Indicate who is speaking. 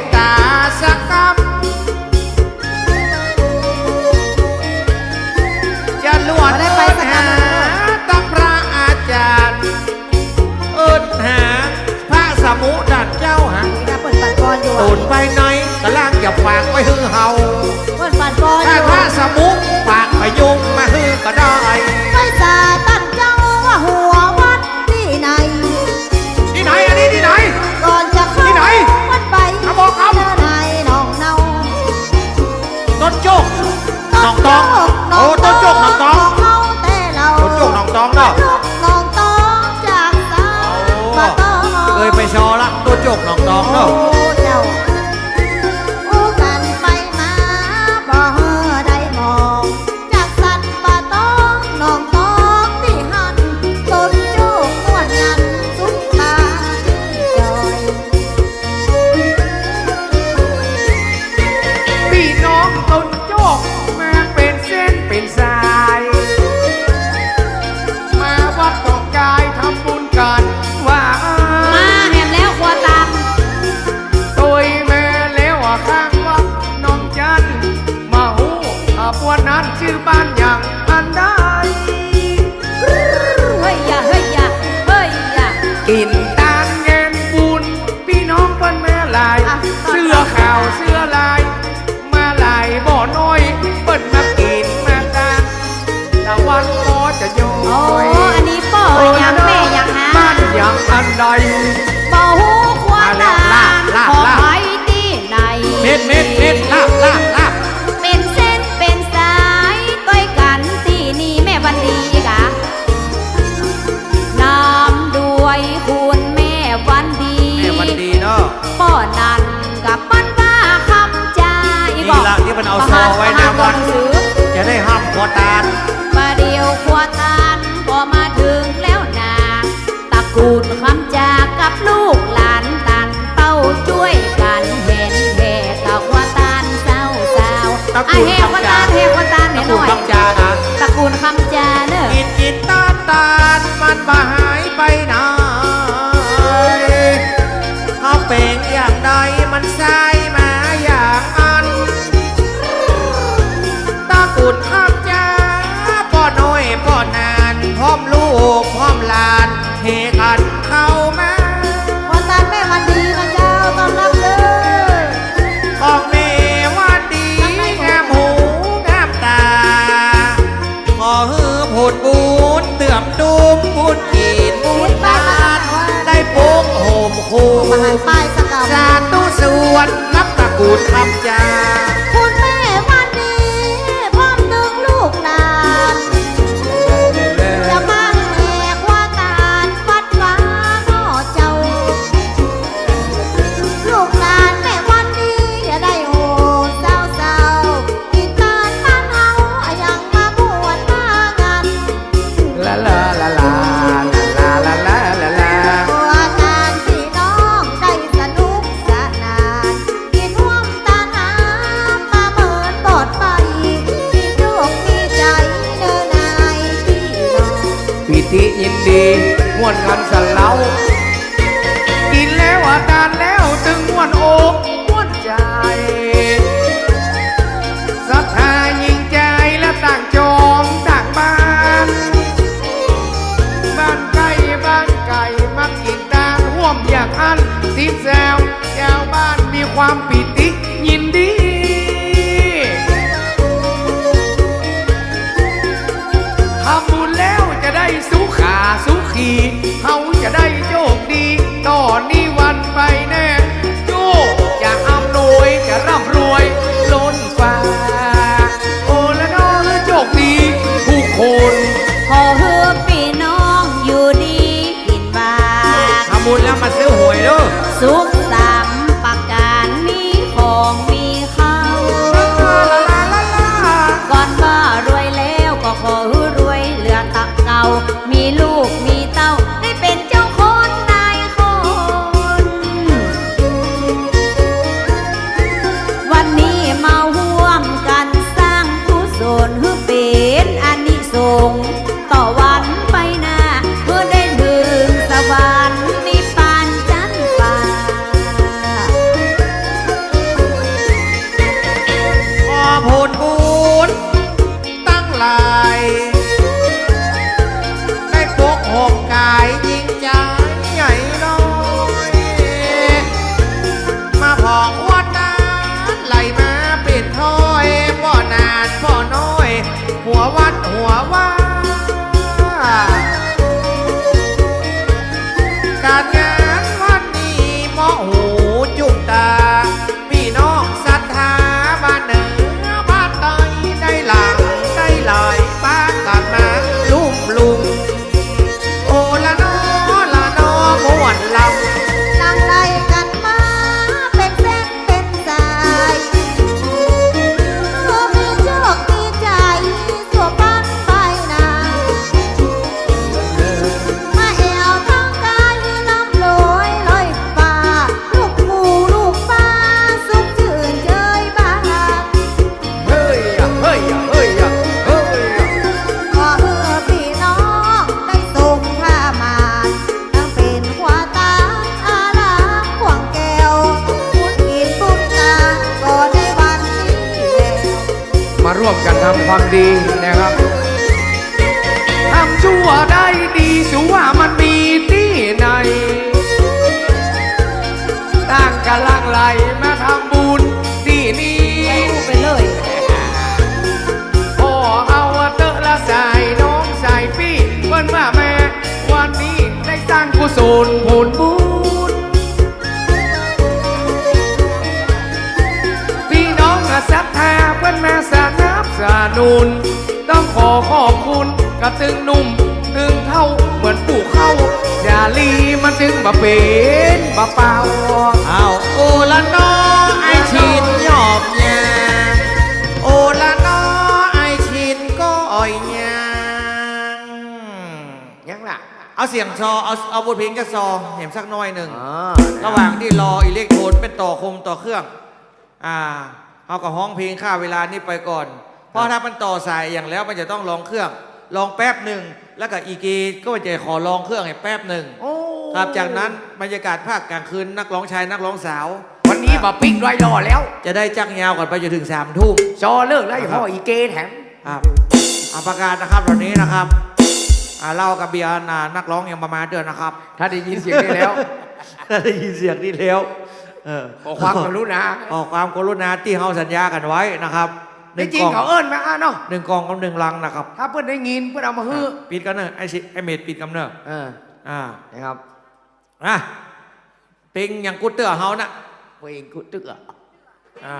Speaker 1: ตตาสักคำจะลวด
Speaker 2: ไม่ได้ไปสัก
Speaker 1: หา
Speaker 2: คำ
Speaker 1: ตักพระอาจารย์เอิ้นหาพระสมุดันเจ้าหา
Speaker 2: นี่นะเปิ้นปันปอนอยู่
Speaker 1: ตูนไปไหนกำลังจะฝากไว้ฮือเฮา
Speaker 2: เปิ้นปันปอนอ
Speaker 1: ถ้า
Speaker 2: ยู่
Speaker 1: พระสมุ
Speaker 2: จกน้
Speaker 1: อ
Speaker 2: ง
Speaker 1: ตองขนจกน้องตอง
Speaker 2: เนาะน้องต้
Speaker 1: ยไปชอละตัวจกน้องตองเนาะ ขบวนนั้นชื่อบ้านอย่างอันใด
Speaker 2: เฮ้ยอย่าเฮ้ยอย่าเฮ้ยอย่า
Speaker 1: กินตาลแงนบุญพี่น้องเปิ้นแม่ลาย
Speaker 2: อะ
Speaker 1: เสื้อขาวเสื้อลาย มาลายบ่อน้อยเปิ้นมากินมาตานตะวันก็จะโย
Speaker 2: โอ้
Speaker 1: ย
Speaker 2: อันนี้ป่อยังแม่ยังหา
Speaker 1: บ้านอย่างอันใด
Speaker 2: บ่หูควาตา
Speaker 1: ลาบลาบ
Speaker 2: ขอ
Speaker 1: ลาบ
Speaker 2: ไปที่ไหน
Speaker 1: เม็ดเม็ดเม็ด I
Speaker 2: have ป้ายสกาว
Speaker 1: สาธุสวดรับตะกูดคำจา
Speaker 2: ม่วนกันสันเล้า
Speaker 1: กินแล้วอาการแล้วตึงม่วนอกม่วนใจศรัทธายิ่งใจและต่างจองต่างบ้าน บ้านไก่บ้านไก่มากินตาห่วมอยางอันสิบแซวชาวบ้านมีความปิติยินดีทำบุญ ได้สุขาสุขีเขาจะได้โชคดีตอนนี้วันไปแน่โชคจะอำนวยจะร่ำรวยล้นฟ้าโอละน้อโชคดีผู้คน
Speaker 2: ขอเพื่พี่น้องอยู่ดีกิน
Speaker 1: บาทำบุญแล้วมาซื้อหวยด้อสุข ความดีนะครับทำชั่วได้ดีสูว่ามันมีที่ไหนต่างกันลังไหลมาทำบุญที่นี่
Speaker 3: พูดไปเลย
Speaker 1: พ่อเอาเตอะละสายน้องสายพี่เปิ้นว่าแม่ วันนี้ได้สร้างกุศลผลบุญ นับสนุนต้องขอขอบคุณกระตึงหนุ่ม ตึงเท่าเหมือนปู่เข้าอย่าลีมันจึงมาเป็นบะเป่า
Speaker 2: เอาโอละนอไอชินหยอบยาโอละนอไอชินก็อ่อยยาง
Speaker 1: ยังล่ะ
Speaker 2: เอาเสียงซอเอาเอาบทเพลงกับซอเห็นสักน้อยหนึ่ง
Speaker 1: อ๋อ
Speaker 2: ระหว่างที่รออิเล็กโทรนเป็นต่อคมต่อเครื่อง อ่าเอากับห้องเพลงค่าเวลานี้ไปก่อน เพราะถ้ามันต่อสายอย่างแล้วมันจะต้องลองเครื่อง ลองแป๊บหนึ่งแล้วก็อีกีก็จะขอลองเครื่องให้แป๊บหนึ่ง
Speaker 1: โอ้
Speaker 2: ครับจากนั้นบรรยากาศภาคกลางคืนนักร้องชายนักร้องสาว
Speaker 1: วันนี้บะปิ๊กไรรอแล้ว
Speaker 2: จะได้จักยาวก่อนไปจนถึงสามทุ่ม
Speaker 1: ซอเลิกแล้วอย่าพ่ออีเกแถม
Speaker 2: ครับอาประกาศนะครับตอนนี้นะครับอ่าเหล่ากับเบียร์น่ะนักร้องยังประมาณเดือนนะครับ
Speaker 1: ถ้าได้ยินเสียงนี้แล้ว
Speaker 2: ได้ยินเสียงนี้แล้วเออ
Speaker 1: ขอความกรุณา
Speaker 2: ขอความกรุณาที่เขาสัญญากันไว้นะครับ ห
Speaker 1: จ
Speaker 2: นึ่ง
Speaker 1: ริ
Speaker 2: ก
Speaker 1: ง
Speaker 2: ล่อง
Speaker 1: ๆเขาเอิ้นมาอะเนาะ
Speaker 2: หนึ่งกล่องกับหนึ่งลังนะครับ
Speaker 1: ถ้าเพื่อนได้ยินเพื่อนเอามาฮื้อ
Speaker 2: ปิดกันเนอะไอชิไอเมดปิดกันเนอะ
Speaker 1: เออ
Speaker 2: อ่า
Speaker 1: นะครับ
Speaker 2: อะเพลงอย่างกุดเตอร์เฮานะ
Speaker 1: เพลงกุตึกอะ
Speaker 2: อ่า